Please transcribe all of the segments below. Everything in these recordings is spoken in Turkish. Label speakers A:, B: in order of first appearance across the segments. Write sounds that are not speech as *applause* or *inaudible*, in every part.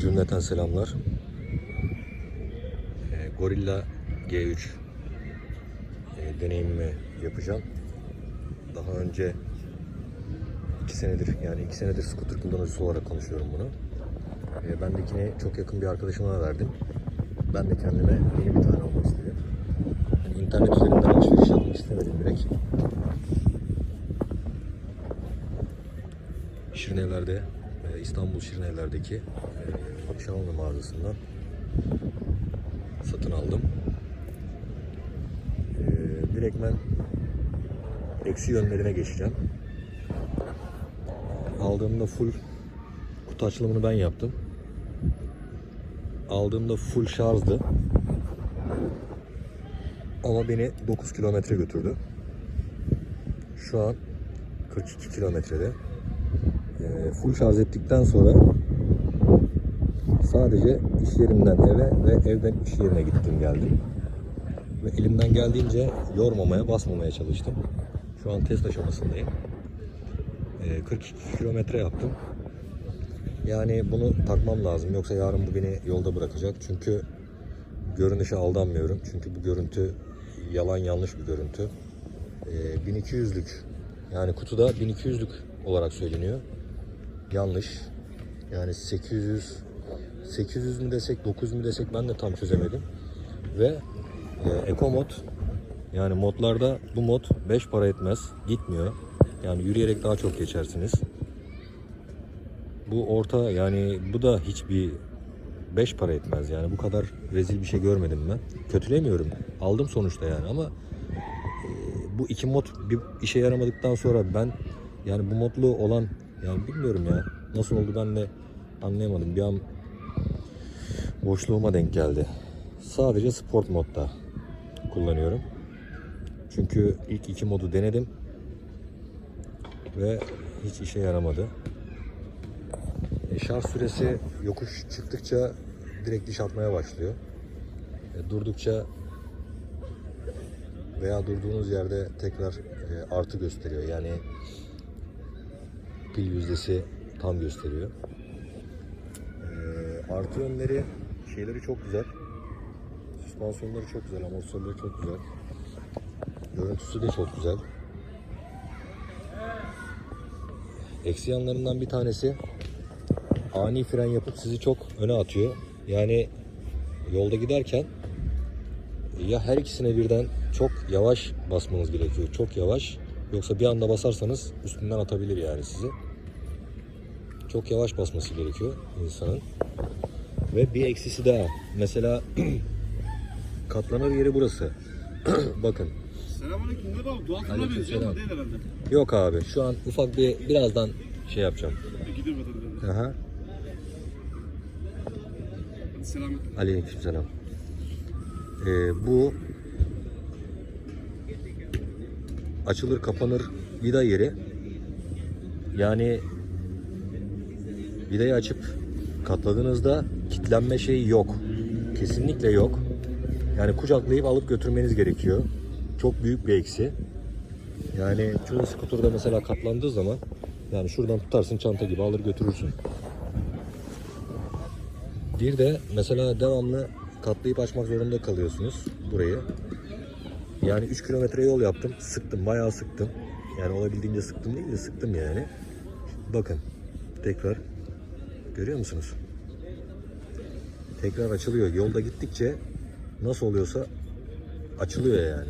A: Cümleten selamlar. Ee, Gorilla G3 e, deneyimimi yapacağım. Daha önce iki senedir yani iki senedir scooter kullanıcısı olarak konuşuyorum bunu. Ee, bendekini çok yakın bir arkadaşıma verdim. Ben de kendime yeni bir tane almak istedim. Yani internet üzerinden alışveriş yapmak istemedim direkt. Şirinevler'de, e, İstanbul Şirinevler'deki Xiaomi mağazasından satın aldım. E, direktmen eksi yönlerine geçeceğim. Aldığımda full kutu açılımını ben yaptım. Aldığımda full şarjdı. Ama beni 9 kilometre götürdü. Şu an 42 kilometrede. E, full şarj ettikten sonra sadece iş yerimden eve ve evden iş yerine gittim geldim. Ve elimden geldiğince yormamaya, basmamaya çalıştım. Şu an test aşamasındayım. E, 42 kilometre yaptım. Yani bunu takmam lazım. Yoksa yarın bu beni yolda bırakacak. Çünkü görünüşe aldanmıyorum. Çünkü bu görüntü yalan yanlış bir görüntü. E, 1200'lük yani kutuda 1200'lük olarak söyleniyor. Yanlış. Yani 800 800 mü desek 900 mü desek ben de tam çözemedim. Ve e, Eco mod yani modlarda bu mod 5 para etmez. Gitmiyor. Yani yürüyerek daha çok geçersiniz. Bu orta yani bu da hiçbir 5 para etmez yani bu kadar rezil bir şey görmedim ben. Kötülemiyorum. Aldım sonuçta yani ama e, bu iki mod bir işe yaramadıktan sonra ben yani bu modlu olan yani bilmiyorum ya nasıl oldu ben de anlayamadım. Bir an boşluğuma denk geldi. Sadece sport modda kullanıyorum. Çünkü ilk iki modu denedim ve hiç işe yaramadı. E, şarj süresi yokuş çıktıkça direkt diş atmaya başlıyor. E, durdukça veya durduğunuz yerde tekrar e, artı gösteriyor. Yani pil yüzdesi tam gösteriyor. E, artı yönleri şeyleri çok güzel. Süspansiyonları çok güzel, amortisörleri çok güzel. Görüntüsü de çok güzel. Eksi yanlarından bir tanesi ani fren yapıp sizi çok öne atıyor. Yani yolda giderken ya her ikisine birden çok yavaş basmanız gerekiyor. Çok yavaş. Yoksa bir anda basarsanız üstünden atabilir yani sizi. Çok yavaş basması gerekiyor insanın. Ve bir eksisi daha. Mesela *clears throat* katlanır yeri burası. *clears throat* Bakın.
B: Selamünaleyküm. Ne oldu? Doğal fırına benziyor ama değil herhalde.
A: Yok abi. Şu an ufak bir birazdan şey yapacağım.
B: Gidiyor bakalım.
A: Aha.
B: Hadi selametle.
A: Aleykümselam. Ee, bu açılır kapanır vida yeri. Yani vidayı açıp katladığınızda kilitlenme şeyi yok. Kesinlikle yok. Yani kucaklayıp alıp götürmeniz gerekiyor. Çok büyük bir eksi. Yani çoğu skuturda mesela katlandığı zaman yani şuradan tutarsın çanta gibi alır götürürsün. Bir de mesela devamlı katlayıp açmak zorunda kalıyorsunuz burayı. Yani 3 kilometre yol yaptım. Sıktım. Bayağı sıktım. Yani olabildiğince sıktım değil de sıktım yani. Bakın. Tekrar. Görüyor musunuz? Tekrar açılıyor. Yolda gittikçe nasıl oluyorsa açılıyor yani.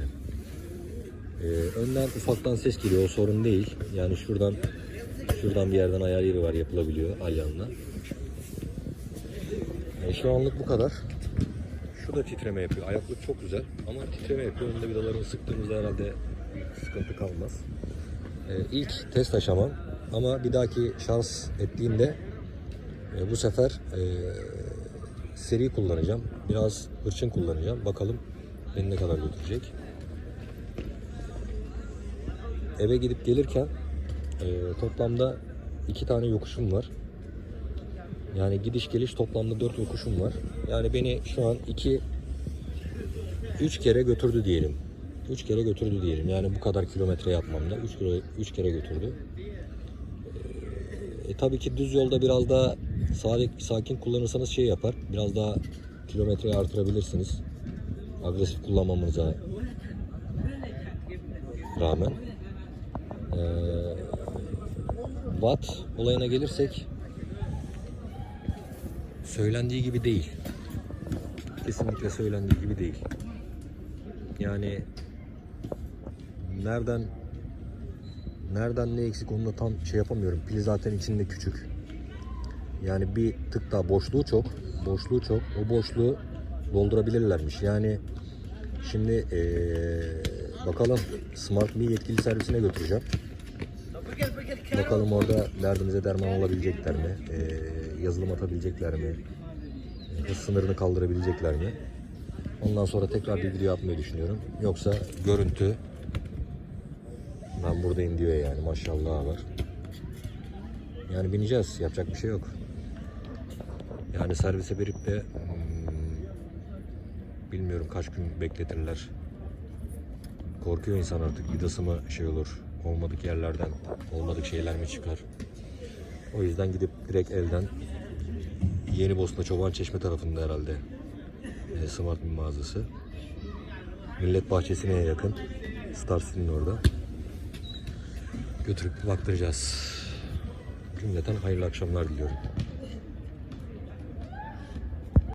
A: Ee, önden ufaktan ses geliyor. O sorun değil. Yani şuradan şuradan bir yerden ayar yeri var yapılabiliyor alyanla. E, şu anlık bu kadar. Şu da titreme yapıyor. Ayaklık çok güzel ama titreme yapıyor. Önünde vidalarını sıktığımızda herhalde sıkıntı kalmaz. E, ilk test aşamam ama bir dahaki şans ettiğimde e, bu sefer e, seri kullanacağım. Biraz hırçın kullanacağım. Bakalım beni ne kadar götürecek. Eve gidip gelirken e, toplamda iki tane yokuşum var. Yani gidiş geliş toplamda 4 yokuşum var. Yani beni şu an 2 3 kere götürdü diyelim. 3 kere götürdü diyelim. Yani bu kadar kilometre yapmamda 3 kere 3 kere götürdü. E, tabii ki düz yolda biraz daha sakin, sakin kullanırsanız şey yapar. Biraz daha kilometreyi artırabilirsiniz. Agresif kullanmamanıza rağmen. Ee, watt olayına gelirsek söylendiği gibi değil. Kesinlikle söylendiği gibi değil. Yani nereden nereden ne eksik onu da tam şey yapamıyorum. Pili zaten içinde küçük. Yani bir tık daha boşluğu çok. Boşluğu çok. O boşluğu doldurabilirlermiş. Yani şimdi eee, bakalım Smart Me yetkili servisine götüreceğim. Bakalım orada derdimize derman olabilecekler mi? Eee, yazılım atabilecekler mi? Hız sınırını kaldırabilecekler mi? Ondan sonra tekrar bir video yapmayı düşünüyorum. Yoksa görüntü ben buradayım diyor yani maşallah var. Yani bineceğiz. Yapacak bir şey yok. Yani servise verip de hmm, bilmiyorum kaç gün bekletirler. Korkuyor insan artık. Vidası mı şey olur. Olmadık yerlerden olmadık şeyler mi çıkar. O yüzden gidip direkt elden Yeni Bosna Çoban Çeşme tarafında herhalde e, Smart mağazası. Millet Bahçesi'ne yakın. Star City'nin orada. Götürüp baktıracağız. Cümleten hayırlı akşamlar diliyorum.